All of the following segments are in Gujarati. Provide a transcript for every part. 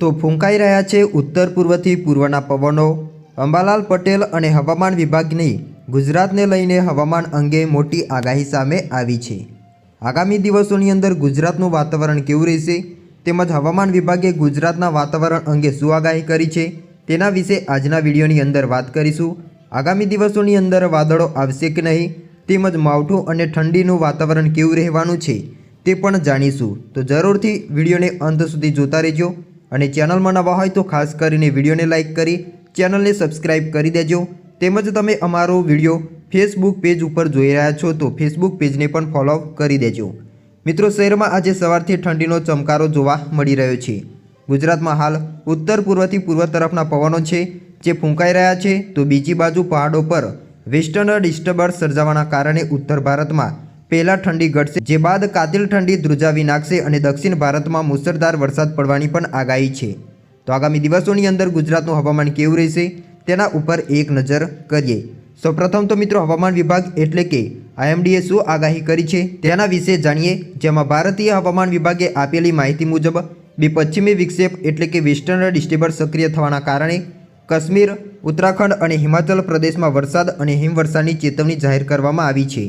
તો ફૂંકાઈ રહ્યા છે ઉત્તર પૂર્વથી પૂર્વના પવનો. અંબાલાલ પટેલ અને હવામાન વિભાગની ગુજરાતને લઈને હવામાન અંગે મોટી આગાહી સામે આવી છે. આગામી દિવસોની અંદર ગુજરાતનું વાતાવરણ કેવું રહેશે તેમજ હવામાન વિભાગે ગુજરાતના વાતાવરણ અંગે શું આગાહી કરી છે તેના વિશે આજના વિડીયોની અંદર વાત કરીશું. આગામી દિવસોની અંદર વાદળો આવશે કે નહીં તેમજ માવઠું અને ઠંડીનું વાતાવરણ કેવું રહેવાનું છે તે પણ જાણીશું. તો જરૂરથી વિડીયોને અંત સુધી જોતા રહેજો. અને ચેનલમાં નવા હોય તો ખાસ કરીને વિડીયોને લાઇક કરી ચેનલને સબસ્ક્રાઇબ કરી દેજો. તેમજ તમે અમારો વીડિયો ફેસબુક પેજ ઉપર જોઈ રહ્યા છો તો ફેસબુક પેજને પણ ફોલો કરી દેજો. મિત્રો, શહેરમાં આજે સવારથી ઠંડીનો ચમકારો જોવા મળી રહ્યો છે. ગુજરાતમાં હાલ ઉત્તર પૂર્વથી પૂર્વ તરફના પવનો છે, જે ફૂંકાઈ રહ્યા છે. તો બીજી બાજુ પહાડો પર વેસ્ટર્ન ડિસ્ટર્બન્સ સર્જાવાના કારણે ઉત્તર ભારતમાં પહેલાં ઠંડી ઘટશે, જે બાદ કાતિલ ઠંડી ધ્રુજાવી નાખશે અને દક્ષિણ ભારતમાં મુસળધાર વરસાદ પડવાની પણ આગાહી છે. તો આગામી દિવસોની અંદર ગુજરાતનું હવામાન કેવું રહેશે? તેના ઉપર એક નજર કરીએ. સૌપ્રથમ તો મિત્રો હવામાન વિભાગ એટલે કે આઈએમડીએ શું આગાહી કરી છે. તેના વિશે જાણીએ, જેમાં ભારતીય હવામાન વિભાગે આપેલી માહિતી મુજબ, બે પશ્ચિમી વિક્ષેપ એટલે કે વેસ્ટર્ન ડિસ્ટર્બન્સ સક્રિય થવાના કારણે કાશ્મીર, ઉત્તરાખંડ અને હિમાચલ પ્રદેશમાં વરસાદ અને હિમવર્ષાની ચેતવણી જાહેર કરવામાં આવી છે.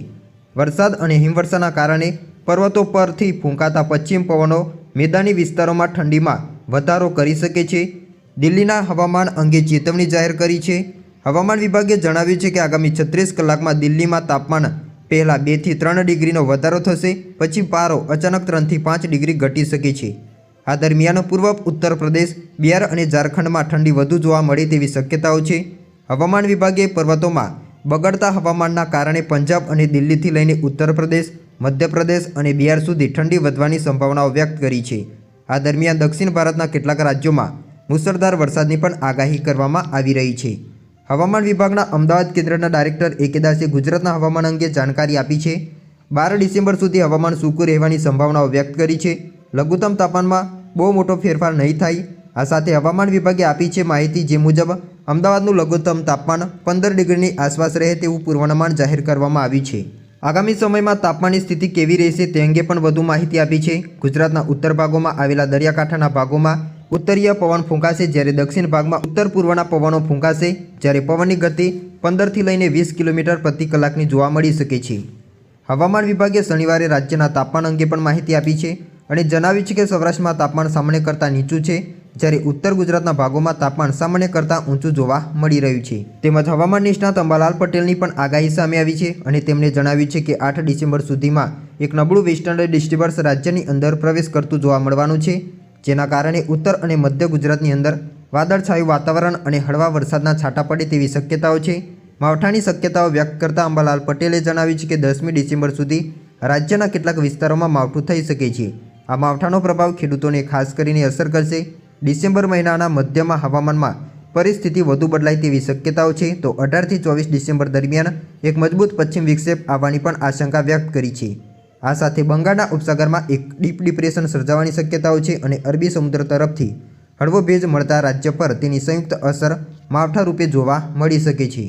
વરસાદ અને હિમવર્ષાના કારણે પર્વતો પરથી ફૂંકાતા પશ્ચિમ પવનો મેદાની વિસ્તારોમાં ઠંડીમાં વધારો કરી શકે છે. દિલ્હીના હવામાન અંગે ચેતવણી જાહેર કરી છે. હવામાન વિભાગે જણાવ્યું છે કે આગામી છત્રીસ કલાકમાં દિલ્હીમાં તાપમાન પહેલાં બેથી ત્રણ ડિગ્રીનો વધારો થશે, પછી પારો અચાનક ત્રણથી પાંચ ડિગ્રી ઘટી શકે છે. આ દરમિયાન પૂર્વ ઉત્તર પ્રદેશ, બિહાર અને ઝારખંડમાં ઠંડી વધુ જોવા મળે તેવી શક્યતાઓ છે. હવામાન વિભાગે પર્વતોમાં બગડતા હવામાનના કારણે પંજાબ અને દિલ્હીથી લઈને ઉત્તર પ્રદેશ મધ્યપ્રદેશ અને બિહાર સુધી ઠંડી વધવાની સંભાવનાઓ વ્યક્ત કરી છે. આ દરમિયાન દક્ષિણ ભારતના કેટલાક રાજ્યોમાં મુસળધાર વરસાદની પણ આગાહી કરવામાં આવી રહી છે. હવામાન વિભાગના અમદાવાદ કેન્દ્રના ડાયરેક્ટર એ ગુજરાતના હવામાન અંગે જાણકારી આપી છે. બાર ડિસેમ્બર સુધી હવામાન સૂકું રહેવાની સંભાવનાઓ વ્યક્ત કરી છે. લઘુત્તમ તાપમાનમાં બહુ મોટો ફેરફાર નહીં થાય. આ સાથે હવામાન વિભાગે આપી છે માહિતી જે મુજબ અમદાવાદનું લઘુત્તમ તાપમાન પંદર ડિગ્રીની આસપાસ રહે તેવું પૂર્વાનુમાન જાહેર કરવામાં આવ્યું છે. આગામી સમયમાં તાપમાનની સ્થિતિ કેવી રહેશે તે અંગે પણ વધુ માહિતી આપી છે. ગુજરાતના ઉત્તર ભાગોમાં આવેલા દરિયાકાંઠાના ભાગોમાં ઉત્તરીય પવન ફૂંકાશે જ્યારે દક્ષિણ ભાગમાં ઉત્તર પૂર્વના પવનો ફૂંકાશે જ્યારે પવનની ગતિ પંદરથી લઈને વીસ કિલોમીટર પ્રતિ કલાકની જોવા મળી શકે છે. હવામાન વિભાગે શનિવારે રાજ્યના તાપમાન અંગે પણ માહિતી આપી છે અને જણાવ્યું છે કે સૌરાષ્ટ્રમાં તાપમાન સામાન્ય કરતાં નીચું છે. જ્યારે ઉત્તર ગુજરાતના ભાગોમાં તાપમાન સામાન્ય કરતાં ઊંચું જોવા મળી રહ્યું છે. તેમજ હવામાન નિષ્ણાત અંબાલાલ પટેલની પણ આગાહી સામે આવી છે અને તેમણે જણાવ્યું છે કે આઠ ડિસેમ્બર સુધીમાં એક નબળું વેસ્ટર્ન ડિસ્ટર્બન્સ રાજ્યની અંદર પ્રવેશ કરતું જોવા મળવાનું છે, જેના કારણે ઉત્તર અને મધ્ય ગુજરાતની અંદર વાદળછાયું વાતાવરણ અને હળવા વરસાદના છાંટા પડે તેવી શક્યતાઓ છે. માવઠાની શક્યતાઓ વ્યક્ત કરતા અંબાલાલ પટેલે જણાવ્યું છે કે દસમી ડિસેમ્બર સુધી રાજ્યના કેટલાક વિસ્તારોમાં માવઠું થઈ શકે છે. આ માવઠાનો પ્રભાવ ખેડૂતોને ખાસ કરીને અસર કરશે. ડિસેમ્બર મહિનાના મધ્યમાં હવામાનમાં પરિસ્થિતિ વધુ બદલાય તેવી શક્યતાઓ છે, તો અઢારથી ચોવીસ ડિસેમ્બર દરમિયાન એક મજબૂત પશ્ચિમ વિક્ષેપ આવવાની પણ આશંકા વ્યક્ત કરી છે. આ સાથે બંગાળના ઉપસાગરમાં એક ડીપ ડિપ્રેશન સર્જાવાની શક્યતાઓ છે અને અરબી સમુદ્ર તરફથી હળવો ભેજ મળતા રાજ્ય પર તેની સંયુક્ત અસર માવઠા રૂપે જોવા મળી શકે છે.